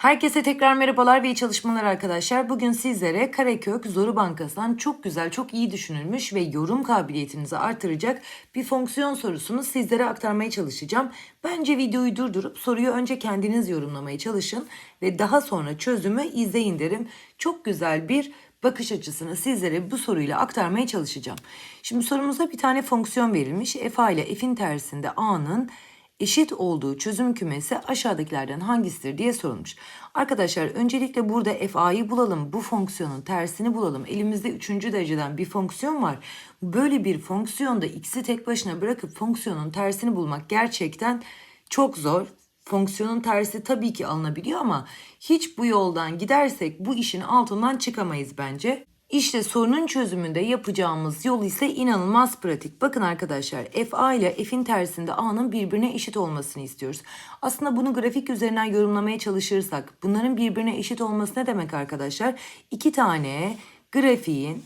Herkese tekrar merhabalar ve iyi çalışmalar arkadaşlar. Bugün sizlere Karekök Zoru Bankası'ndan çok güzel, çok iyi düşünülmüş ve yorum kabiliyetinizi artıracak bir fonksiyon sorusunu sizlere aktarmaya çalışacağım. Bence videoyu durdurup soruyu önce kendiniz yorumlamaya çalışın ve daha sonra çözümü izleyin derim. Çok güzel bir bakış açısını sizlere bu soruyla aktarmaya çalışacağım. Şimdi sorumuza bir tane fonksiyon verilmiş. F ile f'in tersinde a'nın eşit olduğu çözüm kümesi aşağıdakilerden hangisidir diye sorulmuş. Arkadaşlar öncelikle burada fa'yı bulalım. Bu fonksiyonun tersini bulalım. Elimizde üçüncü dereceden bir fonksiyon var. Böyle bir fonksiyonda x'i tek başına bırakıp fonksiyonun tersini bulmak gerçekten çok zor. Fonksiyonun tersi tabii ki alınabiliyor ama hiç bu yoldan gidersek bu işin altından çıkamayız bence. İşte sorunun çözümünde yapacağımız yol ise inanılmaz pratik. Bakın arkadaşlar fa ile f'in tersinde a'nın birbirine eşit olmasını istiyoruz. Aslında bunu grafik üzerinden yorumlamaya çalışırsak bunların birbirine eşit olması ne demek arkadaşlar? İki tane grafiğin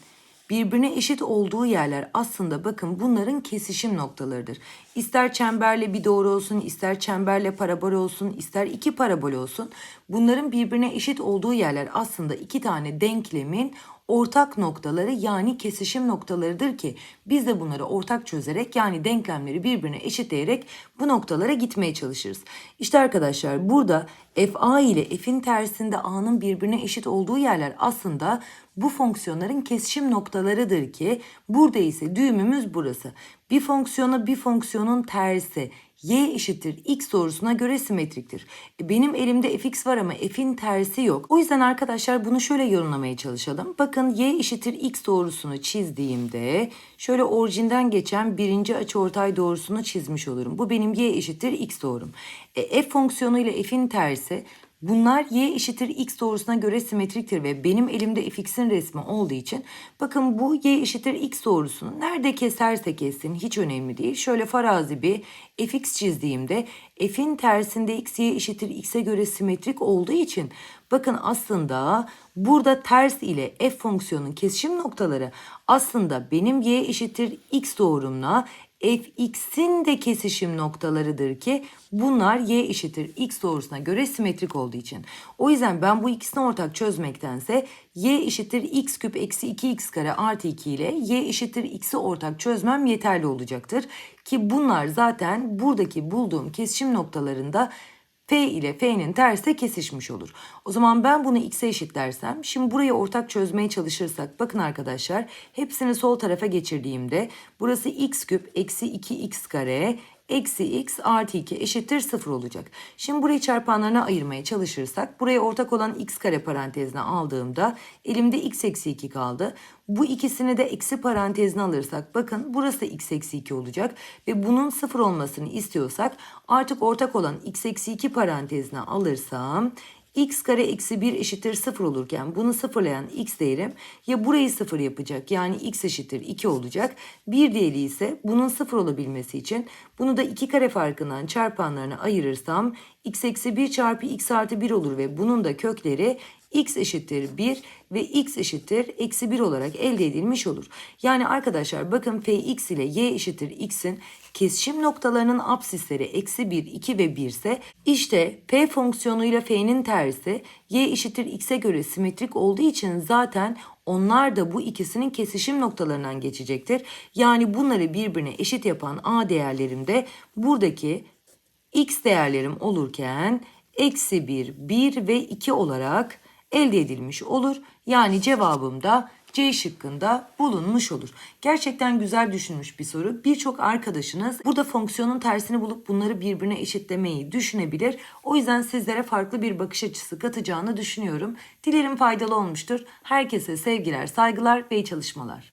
birbirine eşit olduğu yerler aslında bakın bunların kesişim noktalarıdır. İster çemberle bir doğru olsun, ister çemberle parabol olsun, ister iki parabol olsun. Bunların birbirine eşit olduğu yerler aslında iki tane denklemin ortak noktaları yani kesişim noktalarıdır ki biz de bunları ortak çözerek yani denklemleri birbirine eşitleyerek bu noktalara gitmeye çalışırız. İşte arkadaşlar burada fa ile f'in tersinde a'nın birbirine eşit olduğu yerler aslında bu fonksiyonların kesişim noktalarıdır ki burada ise düğümümüz burası. Bir fonksiyona bir fonksiyonun tersi y eşittir x doğrusuna göre simetriktir. Benim elimde fx var ama f'in tersi yok. O yüzden arkadaşlar bunu şöyle yorumlamaya çalışalım. Bakın y eşittir x doğrusunu çizdiğimde şöyle orijinden geçen birinci açıortay doğrusunu çizmiş olurum. Bu benim y eşittir x doğrum. E, f fonksiyonu ile f'in tersi Bunlar y eşittir x doğrusuna göre simetriktir ve benim elimde fx'in resmi olduğu için bakın bu y eşittir x doğrusunu nerede keserse kessin hiç önemli değil. Şöyle farazi bir fx çizdiğimde f'in tersinde x y eşittir x'e göre simetrik olduğu için bakın aslında burada ters ile f fonksiyonun kesişim noktaları aslında benim y eşittir x doğrumla fx'in de kesişim noktalarıdır ki bunlar y eşittir x doğrusuna göre simetrik olduğu için. O yüzden ben bu ikisini ortak çözmektense y eşittir x küp eksi 2x kare artı 2 ile y eşittir x'i ortak çözmem yeterli olacaktır. Ki bunlar zaten buradaki bulduğum kesişim noktalarında F ile F'nin tersi kesişmiş olur. O zaman ben bunu x'e eşitlersem şimdi burayı ortak çözmeye çalışırsak bakın arkadaşlar hepsini sol tarafa geçirdiğimde burası x küp eksi 2x kare eksi x artı 2 eşittir 0 olacak. Şimdi burayı çarpanlarına ayırmaya çalışırsak buraya ortak olan x kare parantezine aldığımda elimde x eksi 2 kaldı. Bu ikisini de eksi parantezine alırsak bakın burası x eksi 2 olacak ve bunun 0 olmasını istiyorsak artık ortak olan x eksi 2 parantezine alırsam x kare eksi 1 eşittir 0 olurken bunu sıfırlayan x değerim ya burayı 0 yapacak yani x eşittir 2 olacak. Bir diğeri ise bunun 0 olabilmesi için bunu da 2 kare farkından çarpanlarına ayırırsam x eksi 1 çarpı x artı 1 olur ve bunun da kökleri x eşittir 1 ve x eşittir eksi 1 olarak elde edilmiş olur. Yani arkadaşlar bakın fx ile y eşittir x'in kesişim noktalarının absisleri eksi 1, 2 ve 1 ise işte p fonksiyonuyla f'nin tersi y eşittir x'e göre simetrik olduğu için zaten onlar da bu ikisinin kesişim noktalarından geçecektir. Yani bunları birbirine eşit yapan a değerlerim de buradaki x değerlerim olurken eksi 1, 1 ve 2 olarak elde edilmiş olur. Yani cevabım da C şıkkında bulunmuş olur. Gerçekten güzel düşünmüş bir soru. Birçok arkadaşınız burada fonksiyonun tersini bulup bunları birbirine eşitlemeyi düşünebilir. O yüzden sizlere farklı bir bakış açısı katacağını düşünüyorum. Dilerim faydalı olmuştur. Herkese sevgiler, saygılar ve iyi çalışmalar.